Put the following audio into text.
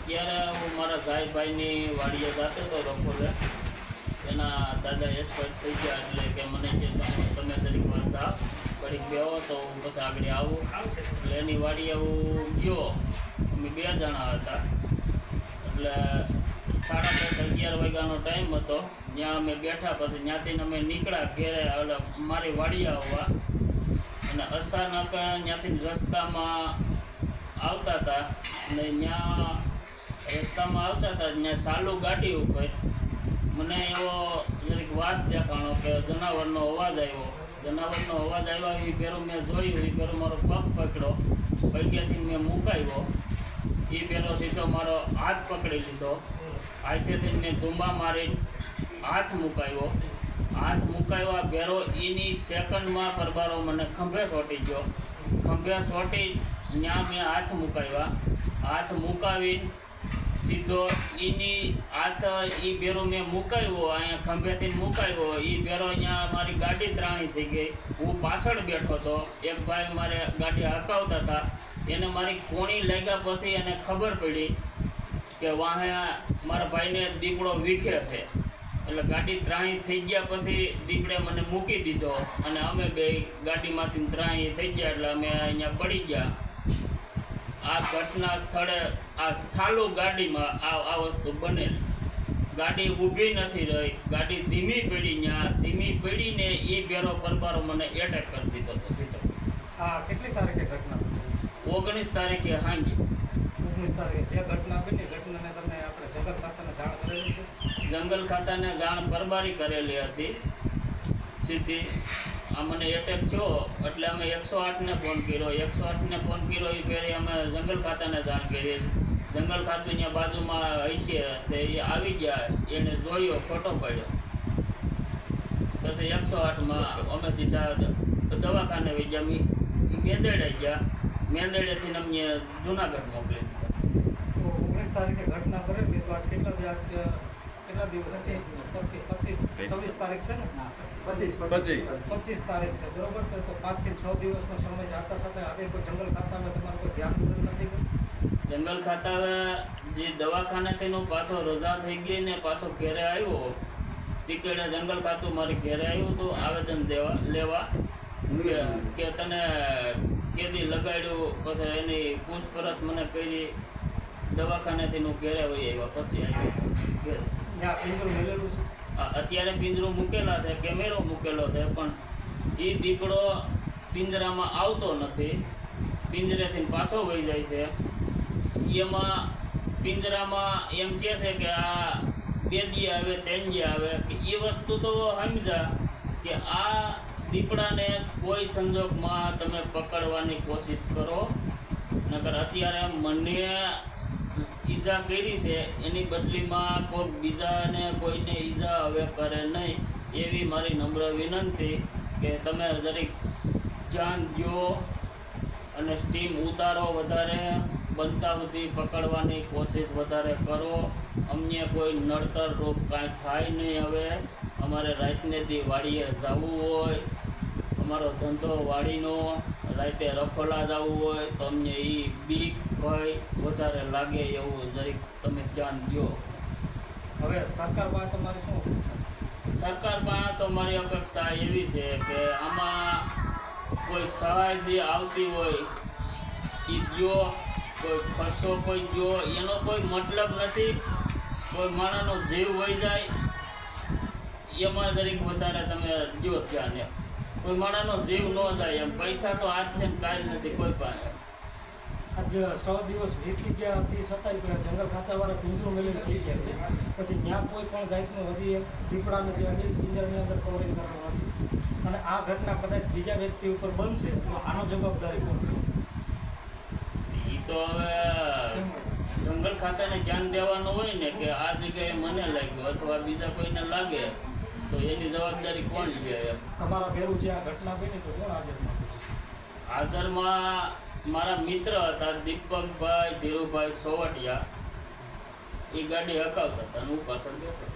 અત્યારે હું મારા સાહેબભાઈની વાડીએ જતો હતો બપોરે એના દાદા એક્સપર્ટ થઈ ગયા એટલે કે મને કે તમે તરીકે વાર જાઓ ઘડીક બેહો તો હું પછી આગળ આવું. એટલે એની વાડીએ હું ગયો. અમે બે જણા હતા. એટલે સાડા દસ, અગિયાર વાગ્યાનો ટાઈમ હતો. ત્યાં અમે બેઠા પછી ત્યાંથી અમે નીકળ્યા ઘેરે. એટલે મારી વાડી આવવા. અને અચાનક ત્યાંથી રસ્તામાં આવતા હતા. અને ત્યાં રસ્તામાં આવતા હતા, ત્યાં સાલુ ગાડી ઉપર મને એવો જરીક વાસ દેખાણો કે જનાવરનો અવાજ આવ્યો. જનાવરનો અવાજ આવ્યો એ પેલું મેં જોયું, એ પહેલો મારો પગ પકડ્યો. પગ્યાથી મેં મુકાવ્યો. એ પેલો સીધો મારો હાથ પકડી લીધો. હાથેથી મેં ધુંબા મારી હાથ મુકાવ્યો. હાથ મુકાવ્યા ભેરો એની સેકન્ડમાં પરબારો મને ખંભે સોટી ગયો. ખંભે સોટી ત્યાં મેં હાથ મુકાવ્યા. હાથ મુકાવીને સીધો એની હાથ એ બેરો મેં મુકાવ્યો, અહીંયા ખંભેથી મુકાવ્યો. એ બેરો અહીંયા મારી ગાડી ત્રાણી થઈ ગઈ. હું પાછળ બેઠો હતો. એક ભાઈ મારે ગાડી હકાવતા હતા. એને મારી કોણી લાગ્યા પછી એને ખબર પડી કે વાહે મારા ભાઈને દીપડો વીખે છે. એટલે ગાડી ત્રાણી થઈ ગયા પછી દીપડે મને મૂકી દીધો. અને અમે બે ગાડીમાંથી ત્રાણી થઈ ગયા એટલે અમે અહીંયા પડી ગયા. આ ઘટના સ્થળે આ ચાલુ ગાડીમાં આ આ વસ્તુ બનેલી. ગાડી ઊભી નથી રહી. ગાડી ધીમી પડી ત્યાં ધીમી પડીને એ બેરો પરબારો મને એટેક કરી દીધો હતો સીધો. હા કેટલી તારીખે ઘટના ઓગણીસ તારીખે હાંગી ઓગણીસ તારીખે જે ઘટના બની ઘટનાને તમે આપણે જંગલ ખાતાને જાણ કરેલી છે? જંગલ ખાતાને જાણ પરબારી કરેલી હતી. સીધી. આ મને એટેક થયો, એટલે અમે એકસો આઠને ફોન કર્યો. એકસો આઠને ફોન કર્યો એ પહેરી અમે જંગલ ખાતાને જાણ કરી. જંગલ ખાતું ત્યાં બાજુમાં હશે તે એ આવી ગયા, એને જોયો ફોટો પાડ્યો. પછી એકસો આઠમાં અમે સીધા દવાખાને વહી ગયા. મેંદેડે ગયા. મેંદરડેથી અમને જુનાગઢ મોકલી દીધા. ઓગણીસ તારીખે ઘટના કરે તો આજ કેટલા છે? કેટલા દિવસ? પચીસ છવ્વીસ તારીખ છે ને? પચીસ. પચીસ. તારીખ છે બરોબર? તો તો પાંચથી છ દિવસનો સમય સાથે સાથે કોઈ જંગલ ખાતામાં તમારું કોઈ ધ્યાન નથી જંગલ ખાતા જે દવાખાને તેનો પાછો રજા થઈ ગઈ ને પાછો ઘેરે આવ્યો ટિકિટે જંગલ ખાતું મારી ઘેરે આવ્યું તો આવેદન દેવા લેવા. કે કે તને કેદી લગાડ્યું પછી એની પૂછપરછ મને કરી દવાખાનેથી હું ઘેરે વહી આવ્યા પછી આવ્યા ઘેરે. અત્યારે પિંજરું મૂકેલા છે, કેમેરો મૂકેલો છે, પણ એ દીપડો પિંજરામાં આવતો નથી. પિંજરેથી પાછો વહી જાય છે. એમાં પિંજરામાં એમ કહે છે કે આ બેદી આવે, તેંજી આવે, કે એ વસ્તુ તો સમજા કે આ દીપડાને કોઈ સંજોગમાં તમે પકડવાની કોશિશ કરો. નકર અત્યારે મને ઈજા કરી છે, એની બદલીમાં કોઈ બીજાને કોઈને ઈજા હવે કરે નહીં, એવી મારી નમ્ર વિનંતી કે તમે દરેક જાન દો અને સ્ટીમ ઉતારો વધારે, બનતા સુધી પકડવાની કોશિશ વધારે કરો. અમને કોઈ નડતર રોગ કાંઈ થાય નહીં હવે. અમારે રાતને દી વાડીએ જવું હોય. અમારો ધંધો વાડીનો રાતે રખોલા જવું હોય તો અમને એ બીક ભય વધારે લાગે એવું જરીક તમે ધ્યાન દો હવે સરકાર પાસે તમારી શું અપેક્ષા છે? સરકાર પાસે તો મારી અપેક્ષા એવી છે કે આમાં કોઈ સહાય જે આવતી હોય એ જો કોઈ ખર્ચો કોઈ જો એનો કોઈ મતલબ નથી. કોઈ માણસનો જીવ વહી જાય. એમાં દરેક વધારે તમે જો ધ્યાન એમ. કોઈ માણસનો જીવ ન જાય એમ. પૈસા તો આજ છે ને કાંઈ નથી કોઈ પાસે. આજ સો દિવસ વીતી ગયા હતી છતાંય પેલા જંગલ ખાતાવાળા પિંજરું મેળવી થઈ ગયા છે. પછી ત્યાં કોઈ પણ જાતનું હજી દીપડાનું જે હજી પિંજરની અંદર કવરિંગ કરવામાં નથી અને આ ઘટના કદાચ બીજા વ્યક્તિ ઉપર બનશે તો આનો જવાબદારી કોણ એ તો હવે જંગલ ખાતાને ધ્યાન દેવાનું હોય ને કે આ જગ્યાએ મને લાગ્યું અથવા બીજા કોઈને લાગે. તો એની જવાબદારી કોણ લે તમારા ભેરું જે આ ઘટના બની તો કોણ હાજરમાં? હાજરમાં મારા મિત્ર હતા દીપકભાઈ ધીરુભાઈ સોવટિયા. એ ગાડી હકાવતા હતા અને હું પાછળ બેઠો